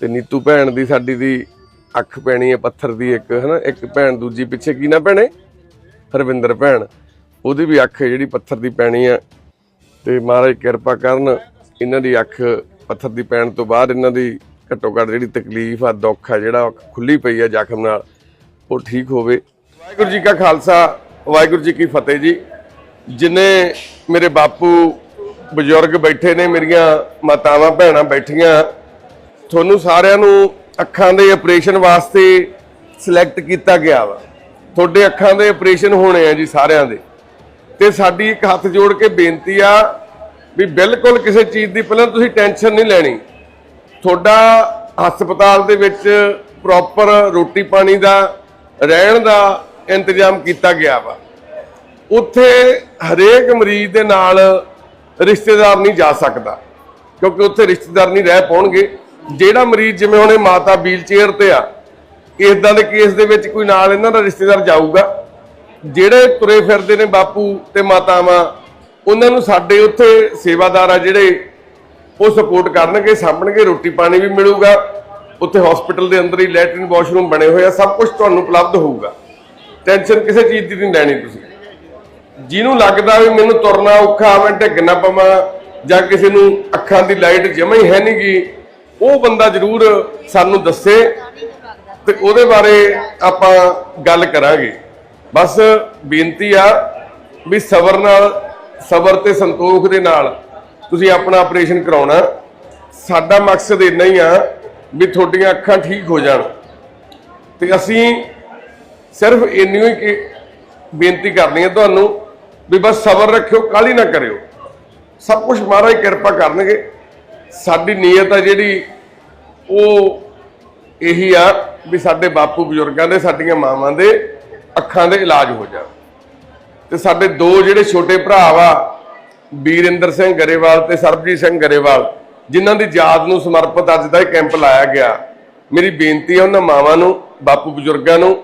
ਤੇ ਨੀਤੂ ਭੈਣ ਦੀ ਸਾਡੀ ਦੀ ਅੱਖ ਪੈਣੀ ਹੈ, ਪੱਥਰ ਦੀ ਇੱਕ, ਹਨਾ? ਇੱਕ ਭੈਣ ਦੂਜੀ ਪਿੱਛੇ ਕੀ ਨਾ ਭੈਣੇ ਹਰਵਿੰਦਰ ਭੈਣ। ਉਹਦੀ ਵੀ ਅੱਖ ਜਿਹੜੀ ਪੱਥਰ ਦੀ ਪੈਣੀ ਆ ਤੇ ਮਹਾਰਾਜ ਕਿਰਪਾ ਕਰਨ ਇਹਨਾਂ ਦੀ ਅੱਖ ਪੱਥਰ ਦੀ ਪੈਣ ਤੋਂ ਬਾਅਦ ਇਹਨਾਂ ਦੀ ਘੱਟੋ ਘੱਟ ਜਿਹੜੀ ਤਕਲੀਫ ਆ, ਦੁੱਖ ਆ, ਜਿਹੜਾ ਉਹ ਖੁੱਲੀ ਪਈ ਆ ਜ਼ਖਮ ਨਾਲ, ਉਹ ਠੀਕ ਹੋਵੇ। ਵਾਹਿਗੁਰੂ ਜੀ ਕਾ ਖਾਲਸਾ, ਵਾਹਿਗੁਰੂ ਜੀ ਕੀ ਫਤਿਹ ਜੀ। ਜਿਨੇ ਮੇਰੇ ਬਾਪੂ ਬਜ਼ੁਰਗ ਬੈਠੇ ਨੇ, ਮੇਰੀਆਂ ਮਾਤਾਵਾਂ, ਭੈਣਾਂ ਬੈਠੀਆਂ ਤੁਹਾਨੂੰ ਸਾਰਿਆਂ ਨੂੰ ਅੱਖਾਂ ਦੇ ਆਪਰੇਸ਼ਨ ਵਾਸਤੇ ਸਿਲੈਕਟ ਕੀਤਾ ਗਿਆ ਵਾ। ਤੁਹਾਡੇ ਅੱਖਾਂ ਦੇ ਆਪਰੇਸ਼ਨ ਹੋਣੇ ਆ ਜੀ ਸਾਰਿਆਂ ਦੇ। ਤੇ ਸਾਡੀ ਇੱਕ ਹੱਥ ਜੋੜ ਕੇ ਬੇਨਤੀ ਆ ਵੀ ਬਿਲਕੁਲ ਕਿਸੇ ਚੀਜ਼ ਦੀ ਪਹਿਲਾਂ ਤੁਸੀਂ ਟੈਨਸ਼ਨ ਨਹੀਂ ਲੈਣੀ। ਤੁਹਾਡਾ ਹਸਪਤਾਲ ਦੇ ਵਿੱਚ ਪ੍ਰੋਪਰ ਰੋਟੀ ਪਾਣੀ ਦਾ, ਰਹਿਣ ਦਾ ਇੰਤਜ਼ਾਮ ਕੀਤਾ ਗਿਆ ਵਾ। ਉੱਥੇ ਹਰੇਕ ਮਰੀਜ਼ ਦੇ ਨਾਲ ਰਿਸ਼ਤੇਦਾਰ ਨਹੀਂ ਜਾ ਸਕਦਾ, ਕਿਉਂਕਿ ਉੱਥੇ ਰਿਸ਼ਤੇਦਾਰ ਨਹੀਂ ਰਹਿ ਪਾਉਣਗੇ। ਜਿਹੜਾ ਮਰੀਜ਼ ਜਿਵੇਂ ਹੁਣੇ ਮਾਤਾ ਵੀਲ ਚੇਅਰ ਤੇ ਆ ਇਦਾਂ ਦੇ ਕੇਸ ਦੇ ਵਿੱਚ ਕੋਈ ਨਾਲ ਇਹਨਾਂ ਦਾ ਰਿਸ਼ਤੇਦਾਰ ਜਾਊਗਾ? ਜਿਹੜੇ ਤੁਰੇ ਫਿਰਦੇ ਨੇ ਬਾਪੂ ਤੇ ਮਾਤਾਵਾਂ, ਉਹਨਾਂ ਨੂੰ ਸਾਡੇ ਉੱਥੇ ਸੇਵਾਦਾਰ ਆ ਜਿਹੜੇ ਉਹ ਸਪੋਰਟ ਕਰਨਗੇ, ਸਾਂਭਣਗੇ, ਰੋਟੀ ਪਾਣੀ ਵੀ ਮਿਲੂਗਾ, ਉੱਥੇ ਹਸਪੀਟਲ ਦੇ ਅੰਦਰ ਹੀ ਲੈਟਰਨ ਵਾਸ਼ਰੂਮ ਬਣੇ ਹੋਏ ਆ, ਸਭ ਕੁਝ ਤੁਹਾਨੂੰ ਉਪਲਬਧ ਹੋਊਗਾ। ਟੈਨਸ਼ਨ ਕਿਸੇ ਚੀਜ਼ ਦੀ ਨਹੀਂ ਲੈਣੀ ਤੁਸੀਂ। ਜਿਹਨੂੰ ਲੱਗਦਾ ਵੀ ਮੈਨੂੰ ਤੁਰਨਾ ਔਖਾ, ਮੈਂ ਢਿੱਗ ਨਾ ਪਵਾਂ ਜਾਂ ਕਿਸੇ ਨੂੰ ਅੱਖਾਂ ਦੀ ਲਾਈਟ ਜਮਾ ਹੀ ਹੈ ਨਹੀਂਗੀ ਉਹ ਬੰਦਾ ਜ਼ਰੂਰ ਸਾਨੂੰ ਦੱਸੇ ਤੇ ਉਹਦੇ ਬਾਰੇ ਆਪਾਂ ਗੱਲ ਕਰਾਂਗੇ। ਬਸ ਬੇਨਤੀ ਆ ਵੀ ਸਬਰ ਨਾਲ, ਸਬਰ ਤੇ ਸੰਤੋਖ ਦੇ ਨਾਲ ਤੁਸੀਂ ਆਪਣਾ ਆਪਰੇਸ਼ਨ ਕਰਾਉਣਾ। ਸਾਡਾ ਮਕਸਦ ਇੰਨਾ ਹੀ ਆ ਵੀ ਤੁਹਾਡੀਆਂ ਅੱਖਾਂ ਠੀਕ ਹੋ ਜਾਣ। ਤੇ ਅਸੀਂ ਸਿਰਫ ਇੰਨੀ ਹੀ ਕਿ ਬੇਨਤੀ ਕਰਨੀ ਹੈ ਤੁਹਾਨੂੰ ਵੀ ਬਸ ਸਬਰ ਰੱਖਿਓ ਕਾਲੀ ਨਾ ਕਰਿਓ। ਸਭ ਕੁਝ ਮਹਾਰਾਜ ਕਿਰਪਾ ਕਰਨਗੇ। ਸਾਡੀ ਨੀਅਤ ਆ ਜਿਹੜੀ, ਉਹ ਇਹੀ ਆ ਵੀ ਸਾਡੇ ਬਾਪੂ ਬਜ਼ੁਰਗਾਂ ਦੇ, ਸਾਡੀਆਂ ਮਾਵਾਂ ਦੇ ਅੱਖਾਂ ਦੇ ਇਲਾਜ ਹੋ ਜਾਣ। ਤੇ ਸਾਡੇ ਦੋ ਜਿਹੜੇ ਛੋਟੇ ਭਰਾ ਵਾ ਵੀਰਿੰਦਰ ਸਿੰਘ ਗਰੇਵਾਲ ਤੇ ਸਰਬਜੀਤ ਸਿੰਘ ਗਰੇਵਾਲ, ਜਿਨ੍ਹਾਂ ਦੀ ਯਾਦ ਨੂੰ ਸਮਰਪਿਤ ਅੱਜ ਦਾ ਇਹ ਕੈਂਪ ਲਾਇਆ ਗਿਆ, ਮੇਰੀ ਬੇਨਤੀ ਹੈ ਉਹਨਾਂ ਮਾਵਾਂ ਨੂੰ, ਬਾਪੂ ਬਜ਼ੁਰਗਾਂ ਨੂੰ,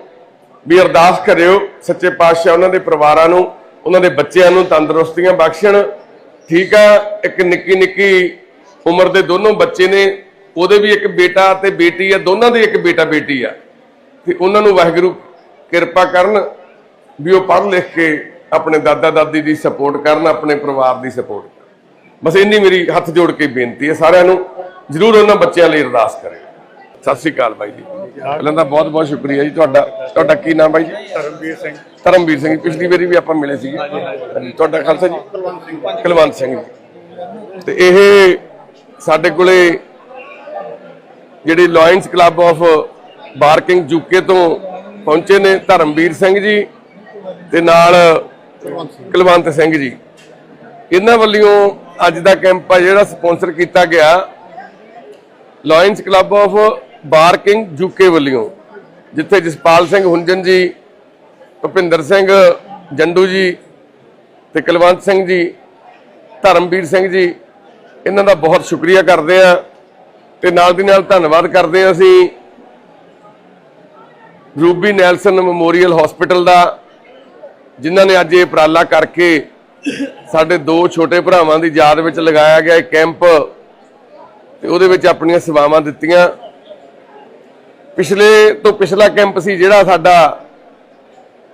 ਵੀ ਅਰਦਾਸ ਕਰਿਓ, ਸੱਚੇ ਪਾਤਸ਼ਾਹ ਉਹਨਾਂ ਦੇ ਪਰਿਵਾਰਾਂ ਨੂੰ, ਉਹਨਾਂ ਦੇ ਬੱਚਿਆਂ ਨੂੰ ਤੰਦਰੁਸਤੀਆਂ ਬਖਸ਼ਣ। ਠੀਕ ਆ, ਇੱਕ ਨਿੱਕੀ ਨਿੱਕੀ ਉਮਰ ਦੇ ਦੋਨੋਂ ਬੱਚੇ ਨੇ ਉਹਦੇ ਵੀ ਇੱਕ ਬੇਟਾ ਤੇ ਬੇਟੀ ਆ ਦੋਨਾਂ ਦੇ ਇੱਕ ਬੇਟਾ ਬੇਟੀ ਆ। ਤੇ ਉਹਨਾਂ ਨੂੰ ਵਾਹਿਗੁਰੂ ਕਿਰਪਾ ਕਰਨ ਵੀ ਉਹ ਪੜ੍ਹ ਲਿਖ ਕੇ ਆਪਣੇ ਦਾਦਾ ਦਾਦੀ ਦੀ ਸਪੋਰਟ ਕਰਨ ਆਪਣੇ ਪਰਿਵਾਰ ਦੀ ਸਪੋਰਟ ਕਰਨ। ਬਸ ਇੰਨੀ ਮੇਰੀ ਹੱਥ ਜੋੜ ਕੇ ਬੇਨਤੀ ਹੈ ਸਾਰਿਆਂ ਨੂੰ ਜਰੂਰ ਉਹਨਾਂ ਬੱਚਿਆਂ ਲਈ ਅਰਦਾਸ ਕਰਿਓ। ਸਤਿ ਸ੍ਰੀ ਅਕਾਲ ਬਾਈ ਜੀ। ਪਹਿਲਾਂ ਤਾਂ ਬਹੁਤ ਬਹੁਤ ਸ਼ੁਕਰੀਆ ਜੀ ਤੁਹਾਡਾ ਤੁਹਾਡਾ ਕੀ ਨਾਮ ਬਾਈ ਜੀ? ਧਰਮਵੀਰ ਸਿੰਘ। ਧਰਮਵੀਰ ਸਿੰਘ ਪਿਛਲੀ ਵਾਰੀ ਵੀ ਆਪਾਂ ਮਿਲੇ ਸੀਗੇ। ਤੁਹਾਡਾ ਖਾਲਸਾ ਜੀ? ਕੁਲਵੰਤ ਸਿੰਘ ਜੀ। ਤੇ ਇਹ ਸਾਡੇ ਕੋਲੇ ਜਿਹੜੇ Lions Club of Barking UK ਤੋਂ ਪਹੁੰਚੇ ਨੇ ਧਰਮਵੀਰ ਸਿੰਘ ਜੀ ਤੇ ਨਾਲ ਕੁਲਵੰਤ ਸਿੰਘ ਜੀ। ਇਹਨਾਂ ਵੱਲੋਂ ਅੱਜ ਦਾ ਕੈਂਪ ਆ ਜਿਹੜਾ ਸਪਾਂਸਰ ਕੀਤਾ ਗਿਆ Lions Club of Barking UK ਵੱਲੋਂ, ਜਿੱਥੇ ਜਸਪਾਲ ਸਿੰਘ ਹੁੰਜਨ ਜੀ, ਭੁਪਿੰਦਰ ਸਿੰਘ ਜੰਡੂ ਜੀ ਤੇ ਕੁਲਵੰਤ ਸਿੰਘ ਜੀ, ਧਰਮਵੀਰ ਸਿੰਘ ਜੀ ਇਹਨਾਂ ਦਾ ਬਹੁਤ ਸ਼ੁਕਰੀਆ ਕਰਦੇ ਆ ਤੇ ਨਾਲ ਦੀ ਨਾਲ ਧੰਨਵਾਦ ਕਰਦੇ ਆ ਅਸੀਂ ਰੂਬੀ ਨੈਲਸਨ ਮੈਮੋਰੀਅਲ ਹਸਪੀਟਲ ਦਾ, ਜਿਨ੍ਹਾਂ ਨੇ ਅੱਜ ਇਹ ਉਪਰਾਲਾ ਕਰਕੇ ਸਾਡੇ ਦੋ ਛੋਟੇ ਭਰਾਵਾਂ ਦੀ ਯਾਦ ਵਿੱਚ ਲਗਾਇਆ ਗਿਆ ਇਹ ਕੈਂਪ ਤੇ ਉਹਦੇ ਵਿੱਚ ਆਪਣੀਆਂ ਸੇਵਾਵਾਂ ਦਿੱਤੀਆਂ। ਪਿਛਲੇ ਤੋਂ ਪਿਛਲਾ ਕੈਂਪ ਸੀ ਜਿਹੜਾ ਸਾਡਾ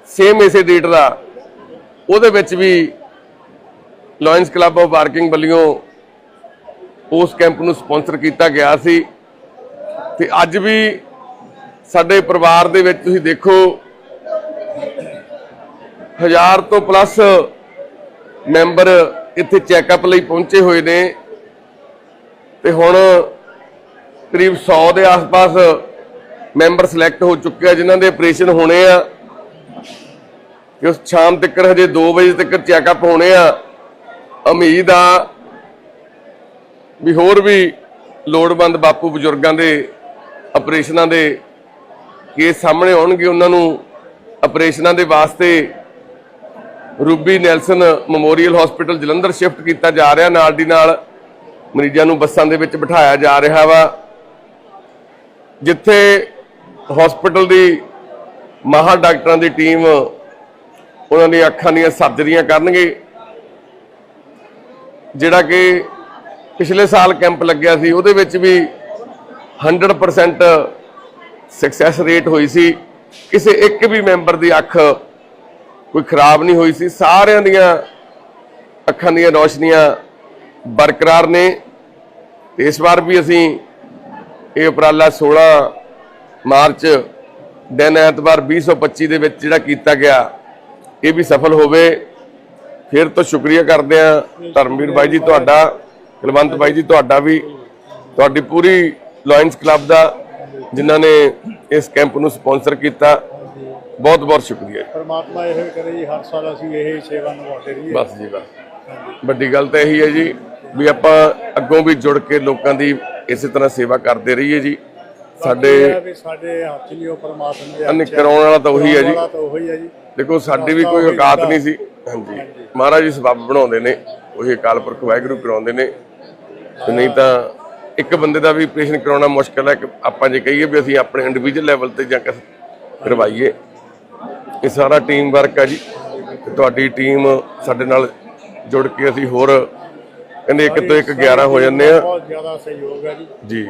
ਸੇਮ ਇਸੇ ਡੇਟ ਦਾ, ਉਹਦੇ ਵਿੱਚ ਵੀ ਲਾਇਨਸ ਕਲੱਬ ਆਫ ਵਾਰਕਿੰਗ ਵੱਲੋਂ ਉਸ ਕੈਂਪ ਨੂੰ ਸਪਾਂਸਰ ਕੀਤਾ ਗਿਆ ਸੀ। ਤੇ ਅੱਜ ਵੀ ਸਾਡੇ ਪਰਿਵਾਰ ਦੇ ਵਿੱਚ ਤੁਸੀਂ ਦੇਖੋ, ਹਜ਼ਾਰ ਤੋਂ ਪਲੱਸ ਮੈਂਬਰ ਇੱਥੇ ਚੈੱਕਅਪ ਲਈ ਪਹੁੰਚੇ ਹੋਏ ਨੇ। ਤੇ ਹੁਣ ਕਰੀਬ 100 ਦੇ ਆਸ-ਪਾਸ ਮੈਂਬਰ ਸਿਲੈਕਟ ਹੋ ਚੁੱਕੇ ਆ, ਜਿਨ੍ਹਾਂ ਦੇ ਆਪਰੇਸ਼ਨ ਹੋਣੇ ਆ। ਕਿ ਉਸ ਸ਼ਾਮ ਤੱਕ ਹਜੇ 2 ਵਜੇ ਤੱਕ ਚੈੱਕਅਪ ਹੋਣੇ ਆ। ਉਮੀਦ ਆ ਵੀ ਹੋਰ ਵੀ ਲੋੜਵੰਦ ਬਾਪੂ ਬਜ਼ੁਰਗਾਂ ਦੇ ਆਪਰੇਸ਼ਨਾਂ ਦੇ ਕੇਸ ਸਾਹਮਣੇ ਆਉਣਗੇ, ਉਹਨਾਂ ਨੂੰ ਆਪਰੇਸ਼ਨਾਂ ਦੇ ਵਾਸਤੇ Ruby Nelson Memorial Hospital Jalandhar shift ਕੀਤਾ ਜਾ ਰਿਹਾ। ਨਾਲ ਦੀ ਨਾਲ ਮਰੀਜ਼ਾਂ ਨੂੰ ਬੱਸਾਂ ਦੇ ਵਿੱਚ ਬਿਠਾਇਆ ਜਾ ਰਿਹਾ ਵਾ, ਜਿੱਥੇ ਹਸਪੀਟਲ ਦੀ ਮਾਹਰ ਡਾਕਟਰਾਂ ਦੀ ਟੀਮ ਉਹਨਾਂ ਦੀਆਂ ਅੱਖਾਂ ਦੀਆਂ ਸਰਜਰੀਆਂ ਕਰਨਗੇ, ਜਿਹੜਾ ਕਿ ਪਿਛਲੇ ਸਾਲ ਕੈਂਪ ਲੱਗਿਆ ਸੀ, ਉਹਦੇ ਵਿੱਚ ਵੀ 100% ਸਕਸੈਸ ਰੇਟ ਹੋਈ ਸੀ। ਕਿਸੇ ਇੱਕ ਵੀ ਮੈਂਬਰ ਦੀ ਅੱਖ ਕੋਈ ਖਰਾਬ ਨਹੀਂ ਹੋਈ ਸੀ। ਸਾਰਿਆਂ ਦੀਆਂ ਅੱਖਾਂ ਦੀਆਂ ਰੌਸ਼ਨੀਆਂ ਬਰਕਰਾਰ ਨੇ। ਤੇ ਇਸ ਵਾਰ ਵੀ ਅਸੀਂ ਇਹ ਉਪਰਾਲਾ 16 ਮਾਰਚ, ਦਿਨ ਐਤਵਾਰ 2025 ਦੇ ਵਿੱਚ ਜਿਹੜਾ ਕੀਤਾ ਗਿਆ, ਇਹ ਵੀ ਸਫਲ ਹੋਵੇ। ਫਿਰ ਤੋਂ ਸ਼ੁਕਰੀਆ ਕਰਦੇ ਆ ਧਰਮਵੀਰ ਬਾਈ ਜੀ, ਤੁਹਾਡਾ ਕੁਲਵੰਤ ਬਾਈ ਜੀ ਤੁਹਾਡਾ ਵੀ ਤੁਹਾਡੀ ਪੂਰੀ ਲਾਇਨਸ ਕਲੱਬ ਦਾ ਜਿਨ੍ਹਾਂ ਨੇ ਇਸ ਕੈਂਪ ਨੂੰ ਸਪਾਂਸਰ ਕੀਤਾ ਬਹੁਤ ਬਹੁਤ ਸ਼ੁਕਰੀਆ ਜੀ। ਪਰਮਾਤਮਾ ਇਹ ਕਰੇ ਜੀ ਹਰ ਸਾਲ ਅਸੀਂ ਇਹ ਸੇਵਾ ਨਿਭਾਉਂਦੇ ਰਹੀਏ। ਬਸ ਜੀ ਬਸ। ਵੱਡੀ ਗੱਲ ਤਾਂ ਇਹੀ ਹੈ ਜੀ ਵੀ ਆਪਾਂ ਅੱਗੋਂ ਵੀ ਜੁੜ ਕੇ ਲੋਕਾਂ ਦੀ ਇਸੇ ਤਰ੍ਹਾਂ ਸੇਵਾ ਕਰਦੇ ਰਹੀਏ ਜੀ। ਸਾਡੇ ਸਾਡੇ ਹੱਥ ਨਹੀਂ ਉਹ ਪਰਮਾਤਮਾ ਦੇ ਹੱਥ। ਕਰਾਉਣ ਵਾਲਾ ਤਾਂ ਉਹੀ ਹੈ ਜੀ। ਵਾਲਾ ਤਾਂ ਉਹੀ ਹੈ ਜੀ। ਦੇਖੋ ਸਾਡੀ ਵੀ ਕੋਈ ਔਕਾਤ ਨਹੀਂ ਸੀ। ਹਾਂਜੀ। ਮਹਾਰਾਜ ਜੀ ਸਬੱਬ ਬਣਾਉਂਦੇ ਨੇ ਉਹੀ ਅਕਾਲ ਪੁਰਖ ਵਾਹਿਗੁਰੂ ਕਰਾਉਂਦੇ ਨੇ। ਤੇ ਨਹੀਂ ਤਾਂ ਇੱਕ ਬੰਦੇ ਦਾ ਵੀ ਆਪਰੇਸ਼ਨ ਕਰਾਉਣਾ ਮੁਸ਼ਕਲ ਹੈ ਕਿ ਆਪਾਂ ਜੇ ਕਹੀਏ ਵੀ ਅਸੀਂ ਆਪਣੇ ਇੰਡੀਵਿਜੂਅਲ ਲੈਵਲ ਤੇ ਜਾਂ ਕਰਵਾਈਏ। ਇਹ ਸਾਰਾ ਟੀਮ ਵਰਕ ਹੈ ਜੀ। ਤੁਹਾਡੀ ਟੀਮ ਸਾਡੇ ਨਾਲ ਜੁੜ ਕੇ ਅਸੀਂ ਹੋਰ ਕਹਿੰਦੇ ਇੱਕ ਤੋਂ ਇੱਕ 11 ਹੋ ਜਾਂਦੇ ਆ। ਬਹੁਤ ਜ਼ਿਆਦਾ ਸਹਿਯੋਗ ਹੈ ਜੀ। ਜੀ।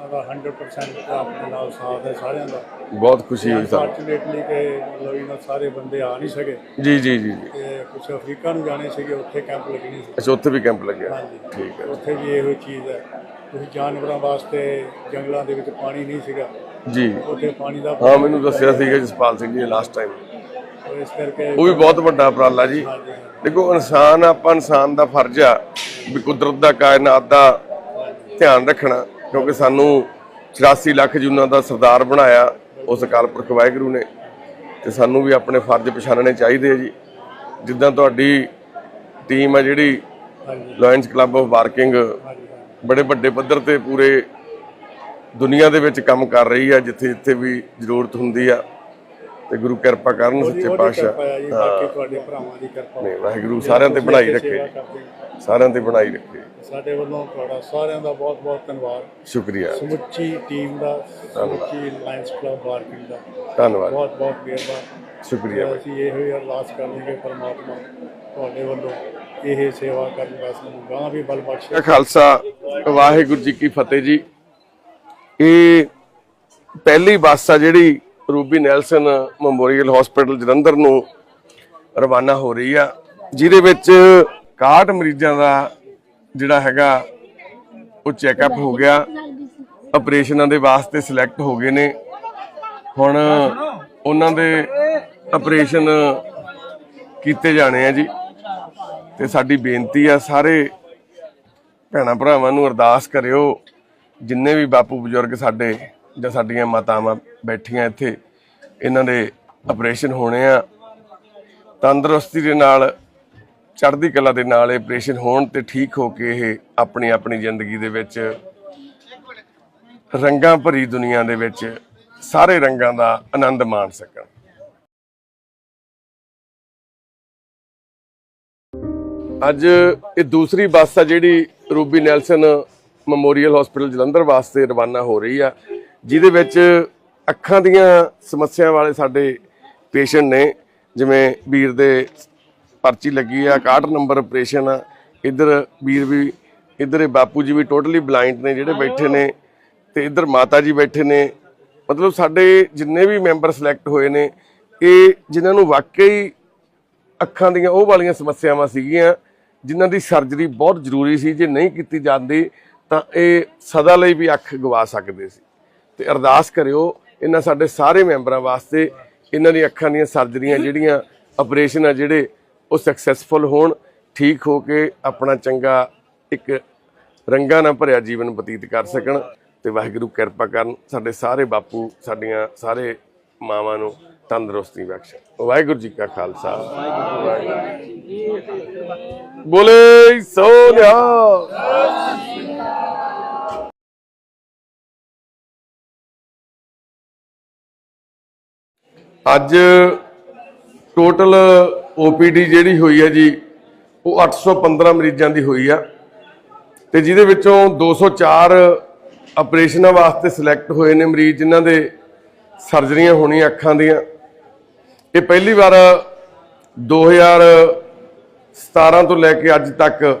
ਉਹਨਾਂ ਦਾ 100% ਆਪਣੇ ਨਾਲ ਸਾਥ ਹੈ ਸਾਰਿਆਂ ਦਾ। ਬਹੁਤ ਖੁਸ਼ੀ ਹੋਈ ਸਾਨੂੰ ਫਾਰਚੂਨੇਟਲੀ ਕਿ ਮਤਲਬ ਇਹਨਾਂ ਸਾਰੇ ਬੰਦੇ ਆ ਨਹੀਂ ਸਕੇ। ਜੀ ਜੀ ਜੀ ਜੀ। ਤੇ ਕੁਝ ਅਫਰੀਕਾ ਨੂੰ ਜਾਣੇ ਸੀਗੇ ਉੱਥੇ ਕੈਂਪ ਲੱਗਣੀ ਸੀ। ਅੱਛਾ ਉੱਥੇ ਵੀ ਕੈਂਪ ਲੱਗਿਆ। ਹਾਂਜੀ। ਠੀਕ ਹੈ। ਉੱਥੇ ਵੀ ਇਹੋ ਚੀਜ਼ ਹੈ। ਕੁਝ ਜਾਨਵਰਾਂ ਵਾਸਤੇ ਜੰਗਲਾਂ ਦੇ ਵਿੱਚ ਪਾਣੀ ਨਹੀਂ ਸੀਗਾ। ਜੀ। ਉੱਥੇ ਪਾਣੀ ਦਾ ਹਾਂ ਮੈਨੂੰ ਦੱਸਿਆ ਸੀਗਾ ਜਸਪਾਲ ਸਿੰਘ ਜੀ ਨੇ ਲਾਸਟ ਟਾਈਮ ਉਹ ਇਸ ਕਰਕੇ ਉਹ ਵੀ ਬਹੁਤ ਵੱਡਾ ਉਪਰਾਲਾ ਜੀ। ਹਾਂਜੀ। ਦੇਖੋ ਇਨਸਾਨ ਆਪਾਂ ਇਨਸਾਨ ਦਾ ਫਰਜ਼ ਆ ਵੀ ਕੁਦਰਤ ਦਾ ਕਾਇਨਾਤ ਦਾ ਧਿਆਨ ਰੱਖਣਾ। ਕਿਉਂਕਿ ਸਾਨੂੰ 84 ਲੱਖ ਜੂਨਾਂ ਦਾ ਸਰਦਾਰ ਬਣਾਇਆ ਉਸ ਅਕਾਲ ਪੁਰਖ ਵਾਹਿਗੁਰੂ ਨੇ। ਤੇ ਸਾਨੂੰ ਵੀ ਆਪਣੇ ਫਰਜ਼ ਪਛਾਣਨੇ ਚਾਹੀਦੇ ਆ ਜੀ। ਜਿੱਦਾਂ ਤੁਹਾਡੀ ਟੀਮ ਆ ਜਿਹੜੀ ਲਾਇਨਸ ਕਲੱਬ ਆਫ ਵਾਰਕਿੰਗ। ਬੜੇ ਵੱਡੇ ਪੱਧਰ ਤੇ ਪੂਰੇ ਦੁਨੀਆ ਦੇ ਵਿੱਚ ਕੰਮ ਕਰ ਰਹੀ ਆ ਜਿੱਥੇ ਜਿੱਥੇ ਵੀ ਜ਼ਰੂਰਤ ਹੁੰਦੀ ਆ। ਤੇ ਗੁਰੂ ਕਿਰਪਾ ਕਰਨ ਸੱਚੇ ਪਾਤਸ਼ਾਹ। ਹੈ ਬਾਕੀ ਤੁਹਾਡੇ ਭਰਾਵਾਂ ਦੀ ਕਿਰਪਾ। ਵਾਹਿਗੁਰੂ ਸਾਰਿਆਂ ਤੇ ਬਣਾਈ ਰੱਖੇ। ਸਾਰਿਆਂ ਤੇ ਬਣਾਈ ਰੱਖੇ। ਸਾਡੇ ਵੱਲੋਂ ਤੁਹਾਡਾ ਸਾਰਿਆਂ ਦਾ ਬਹੁਤ ਬਹੁਤ ਧੰਨਵਾਦ। ਸ਼ੁਕਰੀਆ। ਸਮੁੱਚੀ ਟੀਮ ਦਾ ਸਮੁੱਚੀ ਲਾਇਨਸ ਕਲੱਬ ਵਾਰਕਿੰਗ ਦਾ। ਧੰਨਵਾਦ। ਬਹੁਤ ਬਹੁਤ ਮਿਹਰਬਾਨ। ਸ਼ੁਕਰੀਆ। ਅਸੀਂ ਇਹੋ ਹੀ ਅਰਦਾਸ ਕਰਦੇ ਕਿ ਪਰਮਾਤਮਾ ਤੁਹਾਡੇ ਵੱਲੋਂ ਇਹ ਸੇਵਾ ਕਰਨ ਦਾ ਸਾਨੂੰ ਗਾਂ ਵੀ ਬਲ ਬਖਸ਼ੇ। ਖਾਲਸਾ ਵਾਹਿਗੁਰੂ ਜੀ ਕੀ ਫਤਿਹ ਜੀ। ਇਹ ਪਹਿਲੀ ਬੱਸ ਆ ਜਿਹੜੀ Ruby Nelson Memorial Hospital Jalandhar ਨੂੰ ਰਵਾਨਾ ਹੋ ਰਹੀ ਆ ਜਿਹਦੇ ਵਿੱਚ 61 ਮਰੀਜ਼ਾਂ ਦਾ ਜਿਹੜਾ ਹੈਗਾ, ਉਹ ਚੈੱਕਅਪ ਹੋ ਗਿਆ। ਆਪਰੇਸ਼ਨਾਂ ਦੇ ਵਾਸਤੇ ਸਿਲੈਕਟ ਹੋ ਗਏ ਨੇ। ਹੁਣ ਉਹਨਾਂ ਦੇ ਆਪਰੇਸ਼ਨ ਕੀਤੇ ਜਾਣੇ ਆ ਜੀ। ਤੇ ਸਾਡੀ ਬੇਨਤੀ ਆ, ਸਾਰੇ ਭੈਣਾਂ ਭਰਾਵਾਂ ਨੂੰ ਅਰਦਾਸ ਕਰਿਓ, ਜਿੰਨੇ ਵੀ ਬਾਪੂ ਬਜ਼ੁਰਗ ਸਾਡੇ ਜਾਂ ਸਾਡੀਆਂ ਮਾਤਾਵਾਂ ਬੈਠੀਆਂ ਇੱਥੇ, ਇਹਨਾਂ ਦੇ ਆਪਰੇਸ਼ਨ ਹੋਣੇ ਆ। ਤੰਦਰੁਸਤੀ ਦੇ ਨਾਲ ਚੜ੍ਹਦੀ ਕਲਾ ਦੇ ਨਾਲ ਇਹ ਆਪਰੇਸ਼ਨ ਹੋਣ ਤੇ ਠੀਕ ਹੋ ਕੇ ਇਹ ਆਪਣੀ ਆਪਣੀ ਜ਼ਿੰਦਗੀ ਦੇ ਵਿੱਚ ਰੰਗਾਂ ਭਰੀ ਦੁਨੀਆ ਦੇ ਵਿੱਚ ਸਾਰੇ ਰੰਗਾਂ ਦਾ ਆਨੰਦ ਮਾਣ ਸਕਣ। ਅੱਜ ਇਹ ਦੂਸਰੀ ਬੱਸ ਆ ਜਿਹੜੀ Ruby Nelson Memorial Hospital Jalandhar ਵਾਸਤੇ ਰਵਾਨਾ ਹੋ ਰਹੀ ਆ, ਜਿਹਦੇ ਵਿੱਚ ਅੱਖਾਂ ਦੀਆਂ ਸਮੱਸਿਆ ਵਾਲੇ ਸਾਡੇ ਪੇਸ਼ੈਂਟ ਨੇ, ਜਿਵੇਂ ਵੀਰ ਦੇ ਪਰਚੀ ਲੱਗੀ ਆ 61 ਨੰਬਰ ਆਪਰੇਸ਼ਨ ਆ। ਇੱਧਰ ਵੀਰ ਵੀ, ਇੱਧਰ ਬਾਪੂ ਜੀ ਵੀ ਟੋਟਲੀ ਬਲਾਈਂਡ ਨੇ ਜਿਹੜੇ ਬੈਠੇ ਨੇ ਤੇ ਇੱਧਰ ਮਾਤਾ ਜੀ ਬੈਠੇ ਨੇ। ਮਤਲਬ ਸਾਡੇ ਜਿੰਨੇ ਵੀ ਮੈਂਬਰ ਸਿਲੈਕਟ ਹੋਏ ਨੇ, ਇਹ ਜਿਨ੍ਹਾਂ ਨੂੰ ਵਾਕਈ ਅੱਖਾਂ ਦੀਆਂ ਉਹ ਵਾਲੀਆਂ ਸਮੱਸਿਆਵਾਂ ਸੀਗੀਆਂ, ਜਿਨ੍ਹਾਂ ਦੀ ਸਰਜਰੀ ਬਹੁਤ ਜ਼ਰੂਰੀ ਸੀ, ਜੇ ਨਹੀਂ ਕੀਤੀ ਜਾਂਦੀ ਤਾਂ ਇਹ ਸਦਾ ਲਈ ਵੀ ਅੱਖ ਗਵਾ ਸਕਦੇ ਸੀ। ਤੇ ਅਰਦਾਸ ਕਰਿਓ ਇਹਨਾਂ ਸਾਡੇ ਸਾਰੇ ਮੈਂਬਰਾਂ ਵਾਸਤੇ ਇਹਨਾਂ ਦੀਆਂ ਅੱਖਾਂ ਦੀਆਂ ਸਰਜਰੀਆਂ ਜਿਹੜੀਆਂ, ਆਪਰੇਸ਼ਨ ਆ ਜਿਹੜੇ ਉਹ ਸਕਸੈਸਫੁਲ ਹੋਣ, ਠੀਕ ਹੋ ਕੇ ਆਪਣਾ ਚੰਗਾ ਇੱਕ ਰੰਗਾਂ ਨਾਲ ਭਰਿਆ ਜੀਵਨ ਬਤੀਤ ਕਰ ਸਕਣ ਤੇ ਵਾਹਿਗੁਰੂ ਕਿਰਪਾ ਕਰਨ ਸਾਡੇ ਸਾਰੇ ਬਾਪੂ, ਸਾਡੀਆਂ ਸਾਰੇ ਮਾਵਾਂ ਨੂੰ ਤੰਦਰੁਸਤੀ ਬਖਸ਼ਣ ਵਾਹਿਗੁਰੂ ਜੀ ਕਾ ਖਾਲਸਾ। ਵਾਹਿਗੁਰੂ ਬੋਲੇ ਸੋ ਨਿਹਾਲ ਅੱਜ ਟੋਟਲ ਓਪੀਡੀ ਜਿਹੜੀ ਹੋਈ ਹੈ ਜੀ, ਉਹ 815 ਮਰੀਜ਼ਾਂ ਦੀ ਹੋਈ ਆ। ਤੇ ਜਿਹਦੇ ਵਿੱਚੋਂ 204 ਆਪਰੇਸ਼ਨਾਂ ਵਾਸਤੇ ਸਿਲੈਕਟ ਹੋਏ ਨੇ ਮਰੀਜ਼, ਜਿਨ੍ਹਾਂ ਦੇ ਸਰਜਰੀਆਂ ਹੋਣੀਆਂ ਅੱਖਾਂ ਦੀਆਂ। ਇਹ ਪਹਿਲੀ ਵਾਰ 2017 ਤੋਂ ਲੈ ਕੇ ਅੱਜ ਤੱਕ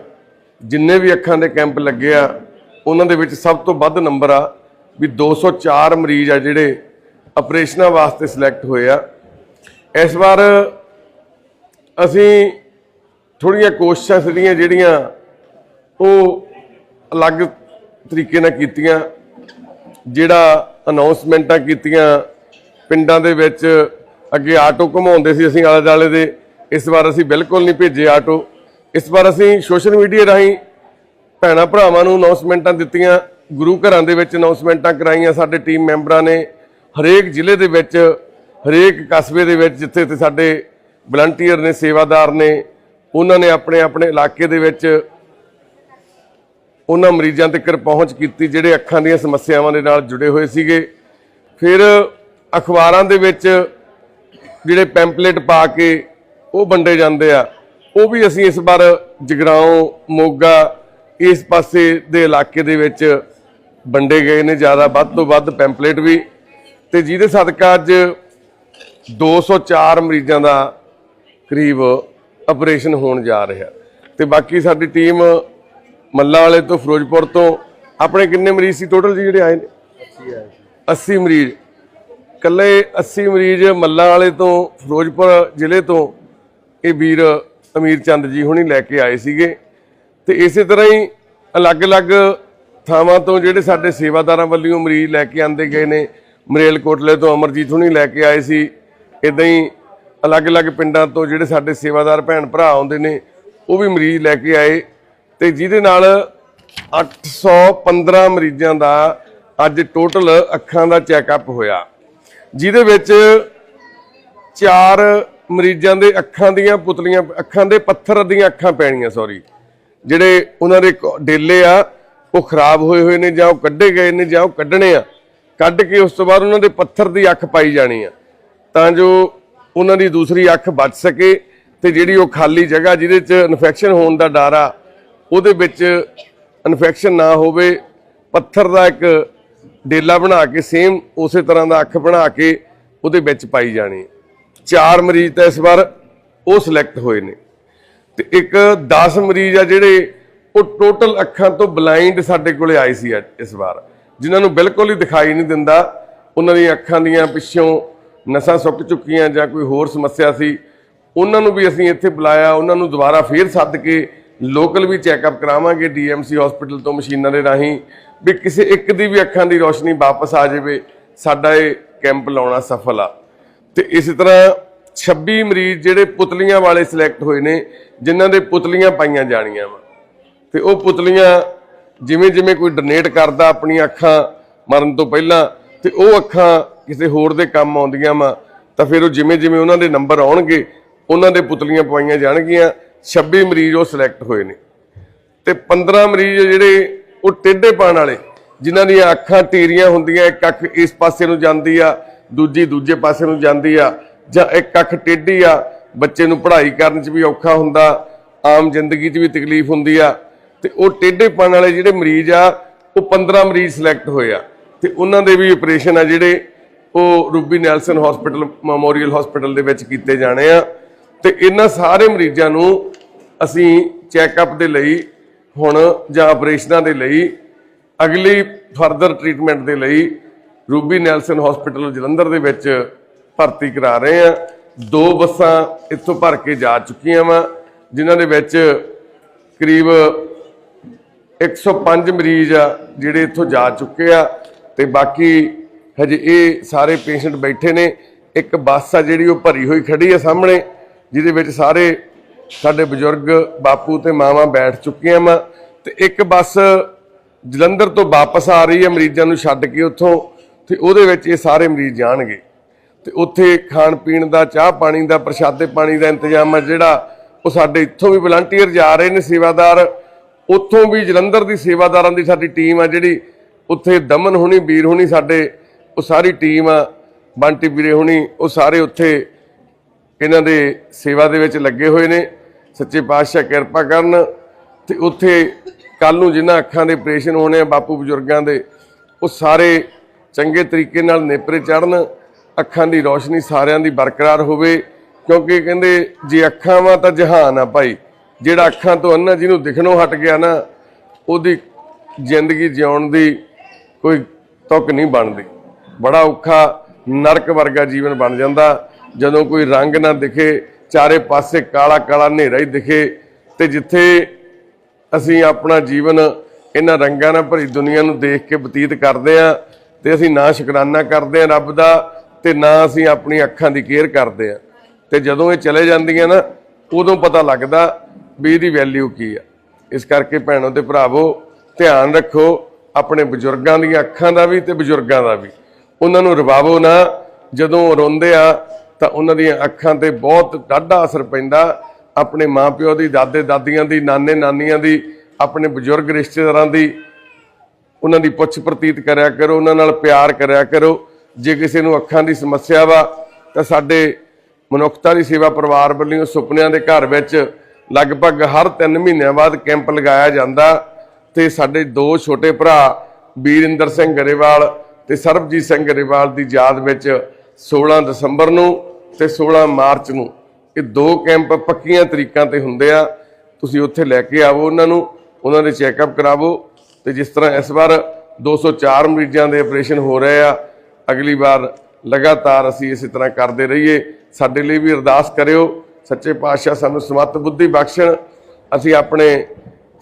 ਜਿੰਨੇ ਵੀ ਅੱਖਾਂ ਦੇ ਕੈਂਪ ਲੱਗੇ ਆ, ਉਹਨਾਂ ਦੇ ਵਿੱਚ ਸਭ ਤੋਂ ਵੱਧ ਨੰਬਰ ਆ ਵੀ 204 ਮਰੀਜ਼ ਆ ਜਿਹੜੇ ਆਪਰੇਸ਼ਨਾਂ ਵਾਸਤੇ ਸਿਲੈਕਟ ਹੋਏ ਆ। ਇਸ ਵਾਰ ਅਸੀਂ ਥੋੜੀਆਂ ਕੋਸ਼ਿਸ਼ਾਂ ਸੀਗੀਆਂ ਜਿਹੜੀਆਂ ਉਹ ਅਲੱਗ ਤਰੀਕੇ ਨਾਲ ਕੀਤੀਆਂ, ਜਿਹੜਾ ਅਨਾਉਂਸਮੈਂਟਾਂ ਕੀਤੀਆਂ ਪਿੰਡਾਂ ਦੇ ਵਿੱਚ ਅੱਗੇ ਆਟੋ ਘੁਮਾਉਂਦੇ ਸੀ ਅਸੀਂ ਆਲੇ ਦੁਆਲੇ ਦੇ, ਇਸ ਵਾਰ ਅਸੀਂ ਬਿਲਕੁਲ ਨਹੀਂ ਭੇਜੇ ਆਟੋ। ਇਸ ਵਾਰ ਅਸੀਂ ਸੋਸ਼ਲ ਮੀਡੀਆ ਰਾਹੀਂ ਭੈਣਾ ਭਰਾਵਾਂ ਨੂੰ ਅਨਾਉਂਸਮੈਂਟਾਂ ਦਿੱਤੀਆਂ, ਗੁਰੂ ਘਰਾਂ ਦੇ ਵਿੱਚ ਅਨਾਉਂਸਮੈਂਟਾਂ ਕਰਾਈਆਂ, ਸਾਡੇ ਟੀਮ ਮੈਂਬਰਾਂ ਨੇ ਹਰੇਕ ਜ਼ਿਲ੍ਹੇ ਦੇ ਵਿੱਚ, ਹਰੇਕ ਕਸਬੇ ਦੇ ਵਿੱਚ ਜਿੱਥੇ ਤੇ ਸਾਡੇ ਵਲੰਟੀਅਰ ਨੇ, ਸੇਵਾਦਾਰ ਨੇ, ਉਹਨਾਂ ਨੇ ਆਪਣੇ ਆਪਣੇ ਇਲਾਕੇ ਦੇ ਵਿੱਚ ਉਹਨਾਂ ਮਰੀਜ਼ਾਂ ਤੱਕ ਪਹੁੰਚ ਕੀਤੀ, ਜਿਹੜੇ ਅੱਖਾਂ ਦੀਆਂ ਸਮੱਸਿਆਵਾਂ ਦੇ ਨਾਲ ਜੁੜੇ ਹੋਏ ਸੀਗੇ। ਫਿਰ ਅਖਬਾਰਾਂ ਦੇ ਵਿੱਚ ਜਿਹੜੇ ਪੈਂਪਲੇਟ ਪਾ ਕੇ ਉਹ ਵੰਡੇ ਜਾਂਦੇ ਆ। ਉਹ ਵੀ ਅਸੀਂ ਇਸ ਵਾਰ ਜਗਰਾਉਂ, ਮੋਗਾ, ਇਸ ਪਾਸੇ ਦੇ ਇਲਾਕੇ ਦੇ ਵਿੱਚ ਵੰਡੇ ਗਏ ਨੇ। ਜ਼ਿਆਦਾ ਵੱਧ ਤੋਂ ਵੱਧ ਪੈਂਪਲੇਟ ਵੀ। ਤੇ ਜਿਹਦੇ ਸਦਕਾ ਅੱਜ 204 ਮਰੀਜ਼ਾਂ ਦਾ ਕਰੀਬ ਆਪਰੇਸ਼ਨ ਹੋਣ ਜਾ ਰਿਹਾ। ਤੇ ਬਾਕੀ ਸਾਡੀ ਟੀਮ ਮੱਲਾ ਵਾਲੇ ਤੋਂ ਫਿਰੋਜ਼ਪੁਰ ਤੋਂ, ਆਪਣੇ ਕਿੰਨੇ ਮਰੀਜ਼ ਸੀ ਟੋਟਲ ਜੀ ਜਿਹੜੇ ਆਏ ਨੇ? 80 ਮਰੀਜ਼। ਕੱਲੇ 80 ਮਰੀਜ਼ ਮੱਲਾ ਵਾਲੇ ਤੋਂ, ਫਿਰੋਜ਼ਪੁਰ ਜ਼ਿਲ੍ਹੇ ਤੋਂ, ਇਹ ਵੀਰ ਅਮੀਰ ਚੰਦ ਜੀ ਹੁਣੀ ਲੈ ਕੇ ਆਏ ਸੀਗੇ। ਤੇ ਇਸੇ ਤਰ੍ਹਾਂ ਹੀ ਅਲੱਗ-ਅਲੱਗ ਥਾਵਾਂ ਤੋਂ ਜਿਹੜੇ ਸਾਡੇ ਸੇਵਾਦਾਰਾਂ ਵੱਲੋਂ ਮਰੀਜ਼ ਲੈ ਕੇ ਆਂਦੇ ਗਏ ਨੇ। ਮਰੇਲ ਕੋਟਲੇ ਤੋਂ ਅਮਰਜੀਤ ਹੁਣੀ ਲੈ ਕੇ ਆਏ ਸੀ। ਇਦਾਂ ਹੀ ਅਲੱਗ-ਅਲੱਗ ਪਿੰਡਾਂ ਤੋਂ ਜਿਹੜੇ ਸਾਡੇ ਸੇਵਾਦਾਰ ਭੈਣ ਭਰਾ ਆਉਂਦੇ ਨੇ, ਉਹ ਵੀ ਮਰੀਜ਼ ਲੈ ਕੇ ਆਏ ਤੇ ਜਿਹਦੇ ਨਾਲ 815 ਮਰੀਜ਼ਾਂ ਦਾ ਅੱਜ ਟੋਟਲ ਅੱਖਾਂ ਦਾ ਚੈੱਕਅਪ ਹੋਇਆ। ਜਿਹਦੇ ਵਿੱਚ ਚਾਰ ਮਰੀਜ਼ਾਂ ਦੇ ਅੱਖਾਂ ਦੀਆਂ ਪੁਤਲੀਆਂ, ਅੱਖਾਂ ਦੇ ਪੱਥਰ ਦੀਆਂ ਅੱਖਾਂ ਪੈਣੀਆਂ ਸੌਰੀ ਜਿਹੜੇ ਉਹਨਾਂ ਦੇ ਡੇਲੇ ਆ, ਉਹ ਖਰਾਬ ਹੋਏ ਹੋਏ ਨੇ ਜਾਂ ਉਹ ਕੱਢੇ ਗਏ ਨੇ ਜਾਂ ਉਹ ਕੱਢਣੇ ਆ। ਕੱਢ ਕੇ ਉਸ ਤੋਂ ਬਾਅਦ ਉਹਨਾਂ ਦੇ ਪੱਥਰ ਦੀ ਅੱਖ ਪਾਈ ਜਾਣੀ ਆ। ਤਾਂ ਜੋ ਉਹਨਾਂ ਦੀ ਦੂਸਰੀ ਅੱਖ ਬਚ ਸਕੇ ਤੇ ਜਿਹੜੀ ਉਹ ਖਾਲੀ ਜਗ੍ਹਾ ਜਿਹਦੇ 'ਚ ਇਨਫੈਕਸ਼ਨ ਹੋਣ ਦਾ ਡਰ ਆ, ਉਹਦੇ ਵਿੱਚ ਇਨਫੈਕਸ਼ਨ ਨਾ ਹੋਵੇ, ਪੱਥਰ ਦਾ ਇੱਕ ਡੇਲਾ ਬਣਾ ਕੇ ਸੇਮ ਉਸੇ ਤਰ੍ਹਾਂ ਦਾ ਅੱਖ ਬਣਾ ਕੇ ਉਹਦੇ ਵਿੱਚ ਪਾਈ ਜਾਣੀ ਚਾਰ ਮਰੀਜ਼ ਤਾਂ ਇਸ ਵਾਰ ਉਹ ਸਿਲੈਕਟ ਹੋਏ ਨੇ। ਤੇ ਇੱਕ 10 ਮਰੀਜ਼ ਆ ਜਿਹੜੇ ਉਹ ਟੋਟਲ ਅੱਖਾਂ ਤੋਂ ਬਲਾਈਂਡ ਸਾਡੇ ਕੋਲੇ ਆਏ ਸੀ ਇਸ ਵਾਰ। ਜਿਨ੍ਹਾਂ ਨੂੰ ਬਿਲਕੁਲ ਹੀ ਦਿਖਾਈ ਨਹੀਂ ਦਿੰਦਾ, ਉਹਨਾਂ ਦੀਆਂ ਅੱਖਾਂ ਦੀਆਂ ਪਿੱਛੋਂ ਨਸਾਂ ਸੁੱਕ ਚੁੱਕੀਆਂ ਜਾਂ ਕੋਈ ਹੋਰ ਸਮੱਸਿਆ ਸੀ, ਉਹਨਾਂ ਨੂੰ ਵੀ ਅਸੀਂ ਇੱਥੇ ਬੁਲਾਇਆ, ਉਹਨਾਂ ਨੂੰ ਦੁਬਾਰਾ ਫੇਰ ਸੱਦ ਕੇ ਲੋਕਲ ਵੀ ਚੈੱਕਅਪ ਕਰਾਵਾਂਗੇ ਡੀਐਮਸੀ ਹਸਪੀਟਲ ਤੋਂ ਮਸ਼ੀਨਾਂ ਦੇ ਰਾਹੀਂ, ਵੀ ਕਿਸੇ ਇੱਕ ਦੀ ਵੀ ਅੱਖਾਂ ਦੀ ਰੋਸ਼ਨੀ ਵਾਪਸ ਆ ਜਾਵੇ, ਸਾਡਾ ਇਹ ਕੈਂਪ ਲਾਉਣਾ ਸਫਲ ਆ। ਤੇ ਇਸੇ ਤਰ੍ਹਾਂ 26 ਮਰੀਜ਼ ਜਿਹੜੇ ਪੁਤਲੀਆਂ ਵਾਲੇ ਸਿਲੈਕਟ ਹੋਏ ਨੇ, ਜਿਨ੍ਹਾਂ ਦੇ ਪੁਤਲੀਆਂ ਪਾਈਆਂ ਜਾਣੀਆਂ ਵਾ। ਤੇ ਉਹ ਪੁਤਲੀਆਂ ਜਿਵੇਂ ਜਿਵੇਂ ਕੋਈ ਡੋਨੇਟ ਕਰਦਾ ਆਪਣੀਆਂ ਅੱਖਾਂ ਮਰਨ ਤੋਂ ਪਹਿਲਾਂ, ਤੇ ਉਹ ਅੱਖਾਂ ਕਿਸੇ ਹੋਰ ਦੇ ਕੰਮ ਆਉਂਦੀਆਂ ਵਾ, ਤਾਂ ਫਿਰ ਉਹ ਜਿਵੇਂ ਜਿਵੇਂ ਉਹਨਾਂ ਦੇ ਨੰਬਰ ਆਉਣਗੇ, ਉਹਨਾਂ ਦੇ ਪੁਤਲੀਆਂ ਪਵਾਈਆਂ ਜਾਣਗੀਆਂ 26 ਮਰੀਜ਼ ਉਹ ਸਿਲੈਕਟ ਹੋਏ ਨੇ। ਤੇ 15 ਮਰੀਜ਼ ਜਿਹੜੇ ਉਹ ਟੇਢੇ ਪਾਣ ਵਾਲੇ, ਜਿਨ੍ਹਾਂ ਦੀਆਂ ਅੱਖਾਂ ਟੀਰੀਆਂ ਹੁੰਦੀਆਂ, ਇੱਕ ਅੱਖ ਇਸ ਪਾਸੇ ਨੂੰ ਜਾਂਦੀ ਆ, ਦੂਜੀ ਦੂਜੇ ਪਾਸੇ ਨੂੰ ਜਾਂਦੀ ਆ, ਜਾਂ ਇੱਕ ਅੱਖ ਟੇਢੀ ਆ, ਬੱਚੇ ਨੂੰ ਪੜ੍ਹਾਈ ਕਰਨ 'ਚ ਵੀ ਔਖਾ ਹੁੰਦਾ, ਆਮ ਜ਼ਿੰਦਗੀ 'ਚ ਵੀ ਤਕਲੀਫ ਹੁੰਦੀ ਆ, ਤੇ ਉਹ ਟੇਢੇ ਪਾਣ ਵਾਲੇ ਜਿਹੜੇ ਮਰੀਜ਼ ਆ, ਉਹ 15 ਮਰੀਜ਼ ਸਿਲੈਕਟ ਹੋਏ ਆ। ਤੇ ਉਹਨਾਂ ਦੇ ਵੀ ਆਪਰੇਸ਼ਨ ਆ ਜਿਹੜੇ ਉਹ Ruby Nelson hospital, memorial hospital ਦੇ ਵਿੱਚ ਕੀਤੇ ਜਾਣੇ ਆ। ਤੇ ਇਹਨਾਂ ਸਾਰੇ ਮਰੀਜ਼ਾਂ ਨੂੰ ਅਸੀਂ ਚੈੱਕਅਪ ਦੇ ਲਈ ਹੁਣ ਜਾਂ ਆਪਰੇਸ਼ਨਾਂ ਦੇ ਲਈ, ਅਗਲੀ ਫਰਦਰ ਟ੍ਰੀਟਮੈਂਟ ਦੇ ਲਈ ਰੂਬੀ ਨੈਲਸਨ ਹਸਪੀਟਲ ਜਲੰਧਰ ਦੇ ਵਿੱਚ ਭਰਤੀ ਕਰਾ ਰਹੇ ਆ। ਦੋ ਬੱਸਾਂ ਇੱਥੋਂ ਭਰ ਕੇ ਜਾ ਚੁੱਕੀਆਂ ਵਾ, ਜਿਨ੍ਹਾਂ ਦੇ ਵਿੱਚ ਕਰੀਬ 105 ਮਰੀਜ਼ ਆ ਜਿਹੜੇ ਇੱਥੋਂ ਜਾ ਚੁੱਕੇ ਆ। ਤੇ ਬਾਕੀ ਹਜੇ ਇਹ ਸਾਰੇ ਪੇਸ਼ੈਂਟ ਬੈਠੇ ਨੇ। ਇੱਕ ਬੱਸ ਆ ਜਿਹੜੀ ਉਹ ਭਰੀ ਹੋਈ ਖੜੀ ਆ ਸਾਹਮਣੇ, ਜਿਹਦੇ ਵਿੱਚ ਸਾਰੇ ਸਾਡੇ ਬਜ਼ੁਰਗ ਬਾਪੂ ਤੇ ਮਾਵਾਂ ਬੈਠ ਚੁੱਕੀਆਂ ਵਾ। ਤੇ ਇੱਕ ਬੱਸ ਜਲੰਧਰ ਤੋਂ ਵਾਪਸ ਆ ਰਹੀ ਹੈ ਮਰੀਜ਼ਾਂ ਨੂੰ ਛੱਡ ਕੇ ਉੱਥੋਂ, ਤੇ ਉਹਦੇ ਵਿੱਚ ਇਹ ਸਾਰੇ ਮਰੀਜ਼ ਜਾਣਗੇ। ਤੇ ਉੱਥੇ ਖਾਣ ਪੀਣ ਦਾ, ਚਾਹ ਪਾਣੀ ਦਾ, ਪ੍ਰਸ਼ਾਦੇ ਪਾਣੀ ਦਾ ਇੰਤਜ਼ਾਮ ਹੈ ਜਿਹੜਾ ਉਹ ਸਾਡੇ ਇੱਥੋਂ ਵੀ ਵਲੰਟੀਅਰ ਜਾ ਰਹੇ ਨੇ ਸੇਵਾਦਾਰ। ਉੱਥੋਂ ਵੀ ਜਲੰਧਰ ਦੀ ਸੇਵਾਦਾਰਾਂ ਦੀ ਸਾਡੀ ਟੀਮ ਆ ਜਿਹੜੀ ਉੱਥੇ ਦਮਨ ਹੋਣੀ, ਵੀਰ ਹੋਣੀ ਸਾਡੇ ਉਹ ਸਾਰੀ ਟੀਮ ਆ, ਬੰਟੀ ਵੀਰੇ ਹੁਣੀ, ਉਹ ਸਾਰੇ ਉੱਥੇ ਇਹਨਾਂ ਦੇ ਸੇਵਾ ਦੇ ਵਿੱਚ ਲੱਗੇ ਹੋਏ ਨੇ। ਸੱਚੇ ਪਾਤਸ਼ਾਹ ਕਿਰਪਾ ਕਰਨ। ਤੇ ਉੱਥੇ ਕੱਲ ਨੂੰ ਜਿਨ੍ਹਾਂ ਅੱਖਾਂ ਦੇ ਆਪਰੇਸ਼ਨ ਹੋਣੇ ਆ ਬਾਪੂ ਬਜ਼ੁਰਗਾਂ ਦੇ, ਉਹ ਸਾਰੇ ਚੰਗੇ ਤਰੀਕੇ ਨਾਲ ਨੇਪਰੇ ਚੜਨ ਅੱਖਾਂ ਦੀ ਰੋਸ਼ਨੀ ਸਾਰਿਆਂ ਦੀ ਬਰਕਰਾਰ ਹੋਵੇ। ਕਿਉਂਕਿ ਕਹਿੰਦੇ, ਜੇ ਅੱਖਾਂ ਵਾ ਤਾਂ ਜਹਾਨ ਆ ਭਾਈ। ਜਿਹੜਾ ਅੱਖਾਂ ਤੋਂ ਅੰਨਾ ਜਿਹਨੂੰ ਦਿਖਣੋਂ ਹਟ ਗਿਆ ਨਾ, ਉਹਦੀ ਜ਼ਿੰਦਗੀ ਜਿਉਣ ਦੀ ਕੋਈ ਤੁਕ ਨਹੀਂ ਬਣਦੀ। ਬੜਾ ਔਖਾ ਨਰਕ ਵਰਗਾ ਜੀਵਨ ਬਣ ਜਾਂਦਾ। ਜਦੋਂ ਕੋਈ ਰੰਗ ਨਾ ਦਿਖੇ, ਚਾਰੇ ਪਾਸੇ ਕਾਲਾ ਕਾਲਾ ਹਨੇਰਾ ਹੀ ਦਿਖੇ, ਤੇ ਜਿੱਥੇ ਅਸੀਂ ਆਪਣਾ ਜੀਵਨ ਇਹਨਾਂ ਰੰਗਾਂ ਨਾਲ ਭਰੀ ਦੁਨੀਆ ਨੂੰ ਦੇਖ ਕੇ ਬਤੀਤ ਕਰਦੇ ਆ ਤੇ ਅਸੀਂ ਨਾ ਸ਼ੁਕਰਾਨਾ ਕਰਦੇ ਆ ਰੱਬ ਦਾ, ਤੇ ਨਾ ਅਸੀਂ ਆਪਣੀ ਅੱਖਾਂ ਦੀ ਕੇਅਰ ਕਰਦੇ ਆ ਤੇ ਜਦੋਂ ਇਹ ਚਲੇ ਜਾਂਦੀਆਂ ਨਾ, ਉਦੋਂ ਪਤਾ ਲੱਗਦਾ ਵੀ ਇਹਦੀ ਵੈਲਿਊ ਕੀ ਆ। ਇਸ ਕਰਕੇ ਭੈਣੋ ਤੇ ਭਰਾਵੋ, ਧਿਆਨ ਰੱਖੋ ਆਪਣੇ ਬਜ਼ੁਰਗਾਂ ਦੀਆਂ ਅੱਖਾਂ ਦਾ ਵੀ ਤੇ ਬਜ਼ੁਰਗਾਂ ਦਾ ਵੀ। ਉਹਨਾਂ ਨੂੰ ਰਵਾਵੋ ਨਾ। ਜਦੋਂ ਉਹ ਰੋਂਦੇ ਆ, ਤਾਂ ਉਹਨਾਂ ਦੀਆਂ ਅੱਖਾਂ ਤੇ ਬਹੁਤ ਡਾਢਾ ਅਸਰ ਪੈਂਦਾ। ਆਪਣੇ ਮਾਪਿਓ ਦੀ ਦਾਦੇ ਦਾਦੀਆਂ ਦੀ ਨਾਨੇ ਨਾਨੀਆਂ ਦੀ, ਆਪਣੇ ਬਜ਼ੁਰਗ ਰਿਸ਼ਤੇਦਾਰਾਂ ਦੀ ਉਹਨਾਂ ਦੀ ਪੁੱਛ ਪ੍ਰਤੀਤ ਕਰਿਆ ਕਰੋ, ਉਹਨਾਂ ਨਾਲ ਪਿਆਰ ਕਰਿਆ ਕਰੋ। ਜੇ ਕਿਸੇ ਨੂੰ ਅੱਖਾਂ ਦੀ ਸਮੱਸਿਆ ਵਾ, ਤਾਂ ਸਾਡੇ ਮਨੁੱਖਤਾ ਦੀ ਸੇਵਾ ਪਰਿਵਾਰ ਵੱਲੋਂ ਸੁਪਨਿਆਂ ਦੇ ਘਰ ਵਿੱਚ ਲਗਭਗ ਹਰ 3 ਮਹੀਨਿਆਂ ਬਾਅਦ ਕੈਂਪ ਲਗਾਇਆ ਜਾਂਦਾ। ਤੇ ਸਾਡੇ ਦੋ ਛੋਟੇ ਭਰਾ ਵੀਰਿੰਦਰ ਸਿੰਘ ਗਰੇਵਾਲ ਤੇ ਸਰਬਜੀਤ ਸਿੰਘ ਗਰੇਵਾਲ ਦੀ ਯਾਦ ਵਿੱਚ 16 ਦਸੰਬਰ ਨੂੰ ਤੇ 16 ਮਾਰਚ ਨੂੰ ਇਹ ਦੋ ਕੈਂਪ ਪੱਕੀਆਂ ਤਰੀਕਾਂ ਤੇ ਹੁੰਦੇ ਆ। ਤੁਸੀਂ ਉੱਥੇ ਲੈ ਕੇ ਆਵੋ ਉਹਨਾਂ ਨੂੰ, ਉਹਨਾਂ ਦੇ ਚੈੱਕਅਪ ਕਰਾਵੋ ਤੇ ਜਿਸ ਤਰ੍ਹਾਂ ਇਸ ਵਾਰ 204 ਮਰੀਜ਼ਾਂ ਦੇ ਆਪਰੇਸ਼ਨ ਹੋ ਰਹੇ ਆ, ਅਗਲੀ ਵਾਰ ਲਗਾਤਾਰ ਅਸੀਂ ਇਸੇ ਤਰ੍ਹਾਂ ਕਰਦੇ ਰਹੀਏ। ਸਾਡੇ ਲਈ ਵੀ ਅਰਦਾਸ ਕਰਿਓ। ਸੱਚੇ ਪਾਤਸ਼ਾਹ ਸਾਨੂੰ ਸਮਤ ਬੁੱਧੀ ਬਖਸ਼ਣ। ਅਸੀਂ ਆਪਣੇ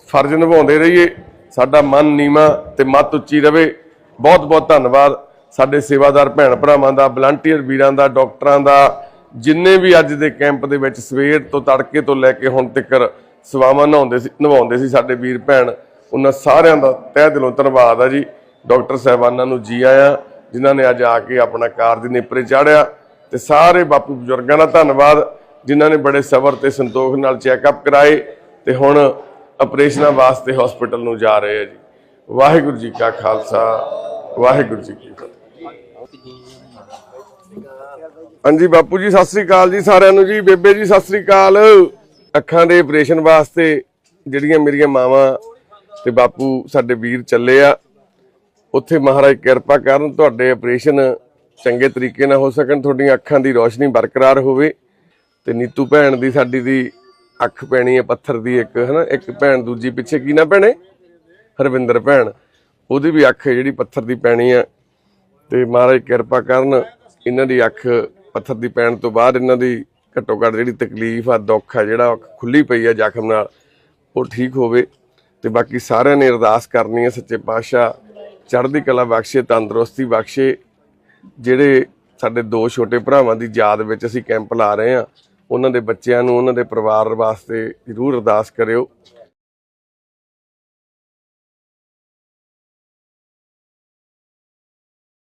ਫਰਜ਼ ਨਿਭਾਉਂਦੇ ਰਹੀਏ। ਸਾਡਾ ਮਨ ਨੀਵਾ ਤੇ ਮਤ ਉੱਚੀ ਰਵੇ। ਬਹੁਤ ਬਹੁਤ ਧੰਨਵਾਦ ਸਾਡੇ ਸੇਵਾਦਾਰ ਭੈਣ ਭਰਾਵਾਂ ਦਾ ਵਲੰਟੀਅਰ ਵੀਰਾਂ ਦਾ, ਡਾਕਟਰਾਂ ਦਾ, ਜਿੰਨੇ ਵੀ ਅੱਜ ਦੇ ਕੈਂਪ ਦੇ ਵਿੱਚ ਸਵੇਰ ਤੋਂ ਤੜਕੇ ਤੋਂ ਲੈ ਕੇ ਹੁਣ ਤੱਕ ਸੇਵਾਵਾਂ ਨਿਭਾਉਂਦੇ ਸੀ ਨਿਭਾਉਂਦੇ ਸੀ ਸਾਡੇ ਵੀਰ ਭੈਣ, ਉਹਨਾਂ ਸਾਰਿਆਂ ਦਾ ਤਹਿ ਦਿਲੋਂ ਧੰਨਵਾਦ ਆ ਜੀ। ਡਾਕਟਰ ਸਾਹਿਬਾਨਾਂ ਨੂੰ ਜੀ ਆਇਆਂ, ਜਿਨ੍ਹਾਂ ਨੇ ਅੱਜ ਆ ਕੇ ਆਪਣਾ ਕਾਰਜ ਨੇਪਰੇ ਚਾੜਿਆ ਤੇ ਸਾਰੇ ਬਾਪੂ ਬਜ਼ੁਰਗਾਂ ਦਾ ਧੰਨਵਾਦ, ਜਿਨ੍ਹਾਂ ਨੇ ਬੜੇ ਸਬਰ ਤੇ ਸੰਤੋਖ ਨਾਲ ਚੈੱਕਅਪ ਕਰਾਏ ਤੇ ਹੁਣ ਆਪਰੇਸ਼ਨਾਂ ਵਾਸਤੇ ਹਸਪੀਟਲ ਨੂੰ ਜਾ ਰਹੇ ਆ ਜੀ। ਵਾਹਿਗੁਰੂ ਜੀ ਕਾ ਖਾਲਸਾ, ਵਾਹਿਗੁਰੂ ਜੀ ਕੀ ਫਤਿਹ। ਹਾਂਜੀ ਬਾਪੂ ਜੀ, ਸਤਿ ਸ੍ਰੀ ਅਕਾਲ ਜੀ ਸਾਰਿਆਂ ਨੂੰ ਜੀ, ਬੇਬੇ ਜੀ, ਸਤਿ ਸ੍ਰੀ ਅਕਾਲ। ਅੱਖਾਂ ਦੇ ਆਪਰੇਸ਼ਨ ਵਾਸਤੇ ਜਿਹੜੀਆਂ ਮੇਰੀਆਂ ਮਾਵਾਂ ਤੇ ਬਾਪੂ ਸਾਡੇ ਵੀਰ ਚੱਲੇ ਆ, ਉੱਥੇ ਮਹਾਰਾਜ ਕਿਰਪਾ ਕਰਨ ਤੁਹਾਡੇ ਆਪਰੇਸ਼ਨ ਚੰਗੇ ਤਰੀਕੇ ਨਾਲ ਹੋ ਸਕਣ, ਤੁਹਾਡੀਆਂ ਅੱਖਾਂ ਦੀ ਰੋਸ਼ਨੀ ਬਰਕਰਾਰ ਹੋਵੇ ਤੇ ਨੀਤੂ ਭੈਣ ਦੀ ਸਾਡੀ ਦੀ ਅੱਖ ਪੈਣੀ ਹੈ, ਪੱਥਰ ਦੀ ਇੱਕ, ਹਨਾ, ਇੱਕ ਭੈਣ ਦੂਜੀ ਪਿੱਛੇ ਕੀ ਨਾ ਭੈਣੇ ਹਰਵਿੰਦਰ ਭੈਣ, ਉਹਦੀ ਵੀ ਅੱਖ ਜਿਹੜੀ ਪੱਥਰ ਦੀ ਪੈਣੀ ਆ ਤੇ ਮਹਾਰਾਜ ਕਿਰਪਾ ਕਰਨ ਇਹਨਾਂ ਦੀ ਅੱਖ ਪੱਥਰ ਦੀ ਪੈਣ ਤੋਂ ਬਾਅਦ ਇਹਨਾਂ ਦੀ ਘੱਟੋ ਘੱਟ ਜਿਹੜੀ ਤਕਲੀਫ ਆ, ਦੁੱਖ ਆ, ਜਿਹੜਾ ਉਹ ਖੁੱਲੀ ਪਈ ਆ ਜ਼ਖਮ ਨਾਲ, ਉਹ ਠੀਕ ਹੋਵੇ ਤੇ ਬਾਕੀ ਸਾਰਿਆਂ ਨੇ ਅਰਦਾਸ ਕਰਨੀ ਹੈ ਸੱਚੇ ਪਾਤਸ਼ਾਹ, ਚੜ੍ਹਦੀ ਕਲਾ ਬਖਸ਼ੇ, ਤੰਦਰੁਸਤੀ ਬਖਸ਼ੇ, ਜਿਹੜੇ ਸਾਡੇ ਦੋ ਛੋਟੇ ਭਰਾਵਾਂ ਦੀ ਯਾਦ ਵਿੱਚ ਅਸੀਂ ਕੈਂਪ ਲਾ ਰਹੇ ਆ, ਉਹਨਾਂ ਦੇ ਬੱਚਿਆਂ ਨੂੰ, ਉਹਨਾਂ ਦੇ ਪਰਿਵਾਰ ਵਾਸਤੇ ਜ਼ਰੂਰ ਅਰਦਾਸ ਕਰਿਓ।